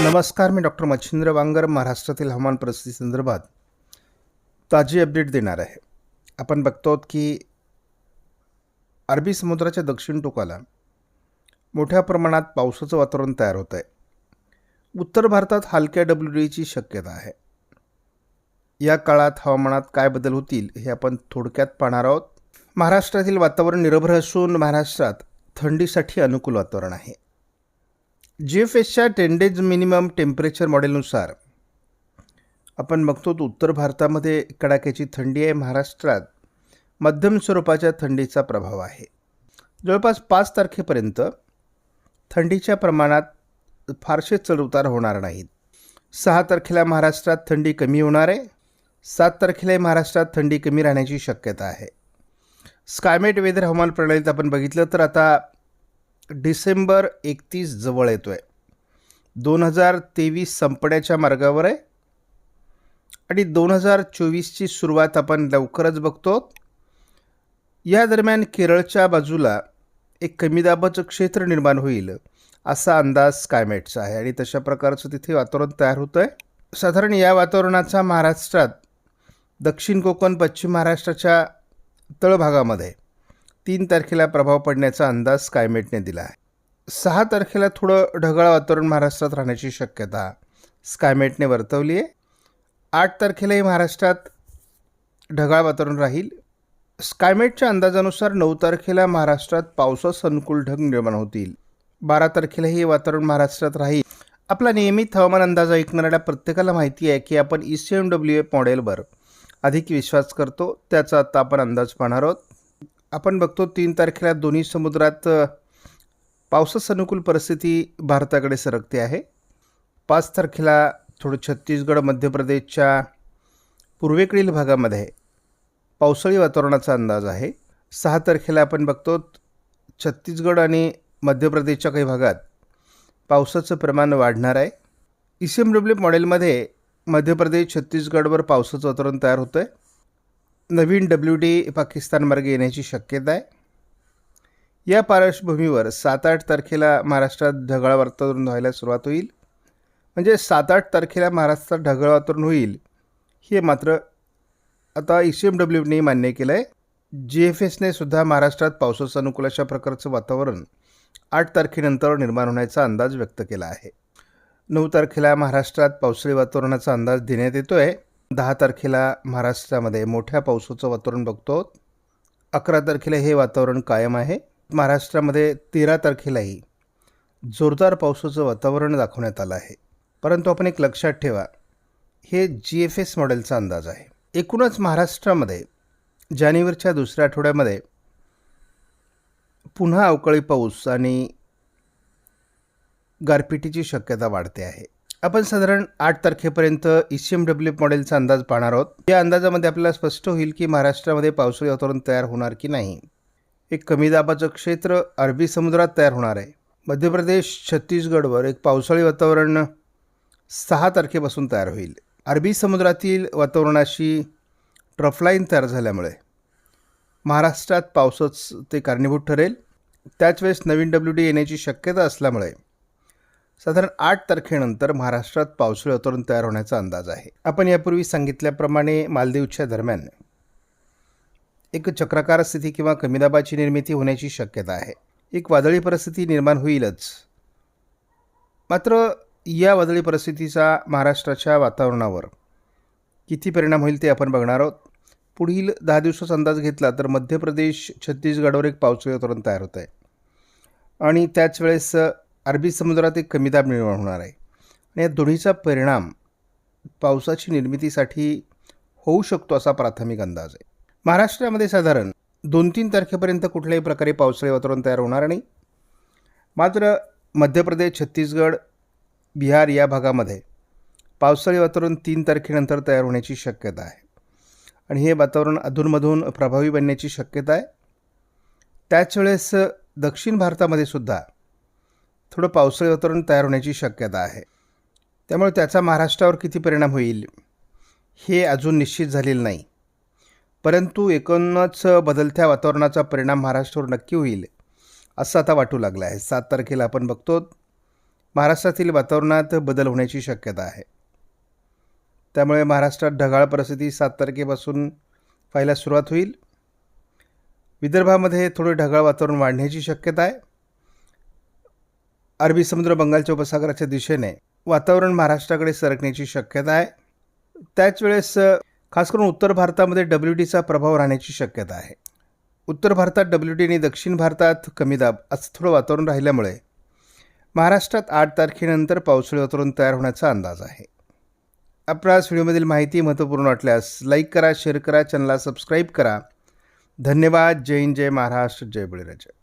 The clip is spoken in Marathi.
नमस्कार मी डॉक्टर मच्छिंद्र वांगर महाराष्ट्रातील हवामान परिस्थिती संदर्भात ताजी अपडेट देणार आहे. आपण बघतो की अरबी समुद्राच्या दक्षिण टोकाला मोठ्या प्रमाणात पावसाचं वातावरण तयार होत आहे. उत्तर भारतात हलक्या डब्ल्यू डीची शक्यता आहे. या काळात हवामानात काय बदल होतील हे आपण थोडक्यात पाहणार आहोत. महाराष्ट्रातील वातावरण निरभ्र असून महाराष्ट्रात थंडीसाठी अनुकूल वातावरण आहे. जी एफ एसच्या टेन डेज मिनिमम टेम्परेचर मॉडेलनुसार आपण बघतो तर उत्तर भारतामध्ये कडाक्याची थंडी आहे. महाराष्ट्रात मध्यम स्वरूपाच्या थंडीचा प्रभाव आहे. जवळपास पाच तारखेपर्यंत थंडीच्या प्रमाणात फारसे चढउतार होणार नाहीत. सहा तारखेला महाराष्ट्रात थंडी कमी होणार आहे. सात तारखेला महाराष्ट्रात थंडी कमी राहण्याची शक्यता आहे. स्कायमेट वेदर हवामान प्रणालीत आपण बघितलं तर आता डिसेंबर एकतीस जवळ येतो आहे दोन हजार तेवीस संपण्याच्या मार्गावर आहे. आणि दोन हजार चोवीसची सुरुवात आपण लवकरच बघतो. या दरम्यान केरळच्या बाजूला एक कमी दाबाचं क्षेत्र निर्माण होईल असा अंदाज स्कायमेटचा आहे. आणि तशा प्रकारचं तिथे वातावरण तयार होतं आहे साधारण या वातावरणाचा महाराष्ट्रात दक्षिण कोकण पश्चिम महाराष्ट्राच्या तळभागामध्ये तीन तारखेला प्रभाव पडण्याचा अंदाज स्कायमेटने दिला आहे. सहा तारखेला थोडं ढगाळ वातावरण महाराष्ट्रात राहण्याची शक्यता स्कायमेटने वर्तवली आहे. आठ तारखेलाही महाराष्ट्रात ढगाळ वातावरण राहील. स्कायमेटच्या अंदाजानुसार नऊ तारखेला महाराष्ट्रात पावसास अनुकूल ढग निर्माण होतील. बारा तारखेला हे वातावरण महाराष्ट्रात राहील. आपला नियमित हवामान अंदाज ऐकणाऱ्या प्रत्येकाला माहिती आहे की आपण E C M W A मॉडेलवर अधिक विश्वास करतो त्याचा आता आपण अंदाज पाहणार आहोत. आपण बघतो तीन तारखेला दोन्ही समुद्रात पावसास अनुकूल परिस्थिती भारताकडे सरकते आहे. पाच तारखेला थोडं छत्तीसगड मध्य प्रदेशच्या पूर्वेकडील भागामध्ये पावसाळी वातावरणाचा अंदाज आहे. सहा तारखेला आपण बघतो छत्तीसगड आणि मध्य प्रदेशच्या काही भागात पावसाचं प्रमाण वाढणार आहे. ई सी एम डब्ल्यू मॉडेलमध्ये मध्य प्रदेश छत्तीसगडवर पावसाचं वातावरण तयार होतं आहे नवीन डब्ल्यू डी पाकिस्तानमार्गे येण्याची शक्यता आहे. या पार्श्वभूमीवर सात आठ तारखेला महाराष्ट्रात ढगाळ वातावरण व्हायला सुरुवात होईल. म्हणजे सात आठ तारखेला महाराष्ट्रात ढगाळ वातावरण होईल हे मात्र आता ई सी एम डब्ल्यूने मान्य केलं आहे जी एफ एसने सुद्धा महाराष्ट्रात पावसाचं अनुकूल अशा प्रकारचं वातावरण आठ तारखेनंतर निर्माण होण्याचा अंदाज व्यक्त केला आहे. नऊ तारखेला महाराष्ट्रात पावसाळी वातावरणाचा अंदाज देण्यात येतो आहे दहा तारखेला महाराष्ट्रामध्ये मोठ्या पावसाचं वातावरण बघतो. अकरा तारखेला हे वातावरण कायम आहे. महाराष्ट्रामध्ये तेरा तारखेलाही जोरदार पावसाचं वातावरण दाखवण्यात आलं आहे. परंतु आपण एक लक्षात ठेवा हे जी एफ एस मॉडेलचा अंदाज आहे. एकूणच महाराष्ट्रामध्ये जानेवारीच्या दुसऱ्या आठवड्यामध्ये पुन्हा अवकाळी पाऊस आणि गारपिटीची शक्यता वाढते आहे. आपण साधारण आठ तारखेपर्यंत ई सी एम डब्ल्यू मॉडेलचा अंदाज पाहणार आहोत. या अंदाजामध्ये आपल्याला स्पष्ट होईल की महाराष्ट्रामध्ये पावसाळी वातावरण तयार होणार की नाही. एक कमी दाबाचं क्षेत्र अरबी समुद्रात तयार होणार आहे. मध्य प्रदेश छत्तीसगडवर एक पावसाळी वातावरण सहा तारखेपासून तयार होईल. अरबी समुद्रातील वातावरणाशी ट्रफलाईन तयार झाल्यामुळे महाराष्ट्रात पावसाच ते कारणीभूत ठरेल. त्याच वेळेस नवीन डब्ल्यू डी येण्याची शक्यता असल्यामुळे साधारण आठ तारखेनंतर महाराष्ट्रात पावसाळी वातावरण तयार होण्याचा अंदाज आहे. आपण यापूर्वी सांगितल्याप्रमाणे मालदीवच्या दरम्यान एक चक्राकार स्थिती किंवा कमी दाबाची निर्मिती होण्याची शक्यता आहे. एक वादळी परिस्थिती निर्माण होईलच. मात्र या वादळी परिस्थितीचा महाराष्ट्राच्या वातावरणावर किती परिणाम होईल ते आपण बघणार आहोत. पुढील दहा दिवसाचा अंदाज घेतला तर मध्य प्रदेश छत्तीसगडवर एक पावसाळी वातावरण तयार होत आहे आणि त्याच वेळेस अरबी समुद्रात एक कमी दाब निर्माण होणार आहे. आणि या दोन्हीचा परिणाम पावसाची निर्मितीसाठी होऊ शकतो असा प्राथमिक अंदाज आहे. महाराष्ट्रामध्ये साधारण दोन तीन तारखेपर्यंत कुठल्याही प्रकारे पावसाळी वातावरण तयार होणार नाही. मात्र मध्य प्रदेश छत्तीसगड बिहार या भागामध्ये पावसाळी वातावरण तीन तारखेनंतर तयार होण्याची शक्यता आहे. आणि हे वातावरण अधूनमधून प्रभावी बनण्याची शक्यता आहे. त्याच वेळेस दक्षिण भारतामध्ये सुद्धा थोडं पावसाळी वातावरण तयार होण्याची शक्यता आहे. त्यामुळे त्याचा महाराष्ट्रावर किती परिणाम होईल हे अजून निश्चित झालेलं नाही. परंतु एकूणच बदलत्या वातावरणाचा परिणाम महाराष्ट्रावर नक्की होईल असं आता वाटू लागलं आहे. सात तारखेला आपण बघतो महाराष्ट्रातील वातावरणात बदल होण्याची शक्यता आहे. त्यामुळे महाराष्ट्रात ढगाळ परिस्थिती सात तारखेपासून पाहायला सुरुवात होईल. विदर्भामध्ये थोडे ढगाळ वातावरण वाढण्याची शक्यता आहे. अरबी समुद्र बंगालच्या उपसागराच्या दिशेने वातावरण महाराष्ट्राकडे सरकण्याची शक्यता आहे. त्याच वेळेस खास करून उत्तर भारतामध्ये डब्ल्यू डीचा प्रभाव राहण्याची शक्यता आहे. उत्तर भारतात डब्ल्यू डी आणि दक्षिण भारतात कमी दाब असं थोडं वातावरण राहिल्यामुळे महाराष्ट्रात आठ तारखेनंतर पावसाळी वातावरण तयार होण्याचा अंदाज आहे. आपणास व्हिडिओमधील माहिती महत्त्वपूर्ण वाटल्यास लाईक करा शेअर करा चॅनलला सबस्क्राईब करा. धन्यवाद. जय हिंद जय महाराष्ट्र जय बळीराजा.